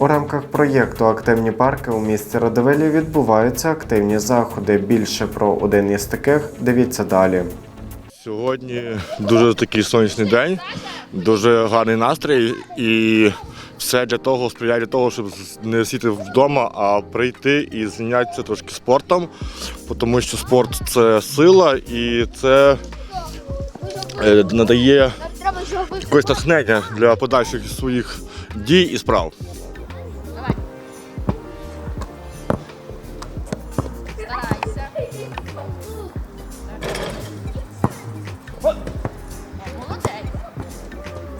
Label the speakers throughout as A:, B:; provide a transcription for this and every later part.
A: У рамках проєкту Активні парки у місті Радивилі відбуваються активні заходи. Більше про один із таких дивіться далі.
B: Сьогодні дуже такий сонячний день, дуже гарний настрій і все для того сприяє для того, щоб не сидіти вдома, а прийти і зайнятися трошки спортом, тому що спорт це сила і це е, надає якесь натхнення для подальших своїх дій і справ.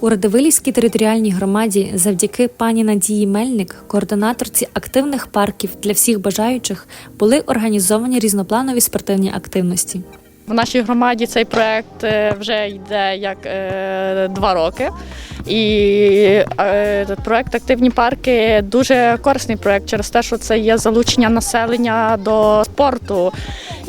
C: У Радивилівській територіальній громаді завдяки пані Надії Мельник, координаторці активних парків для всіх бажаючих, були організовані різнопланові спортивні активності.
D: В нашій громаді цей проект е, вже йде як е, два роки. І е, проект Активні парки дуже корисний проект через те, що це є залучення населення до спорту.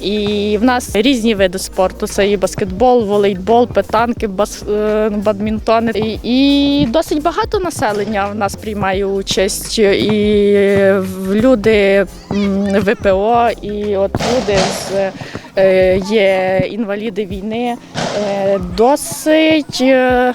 D: І в нас різні види спорту: це і баскетбол, волейбол, петанки, бас, е, бадмінтон. І, і досить багато населення в нас приймає участь. І люди ВПО, і от люди з є інваліди війни. Е, Досить е,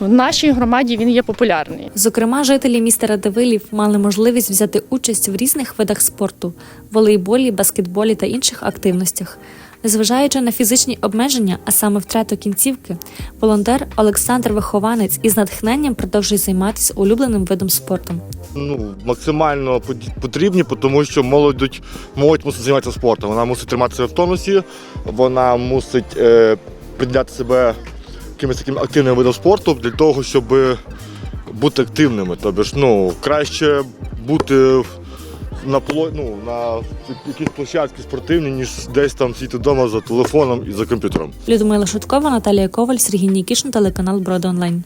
D: в нашій громаді він є популярний.
C: Зокрема, жителі міста Радивилів мали можливість взяти участь в різних видах спорту волейболі, баскетболі та інших активностях. Незважаючи на фізичні обмеження, а саме втрату кінцівки, волонтер Олександр Вихованець із натхненням продовжує займатися улюбленим видом спорту.
B: ну, максимально потрібні, тому що молодь, молодь мусить займатися спортом. Вона мусить триматися в тонусі, вона мусить е, приділяти себе якимось таким активним видом спорту для того, щоб бути активними. Тобто, ну, краще бути на, поло- ну, на якісь площадки спортивні, ніж десь там сіти вдома за телефоном і за комп'ютером.
C: Людмила Шуткова, Наталія Коваль, Сергій Нікішин, телеканал Броди Онлайн.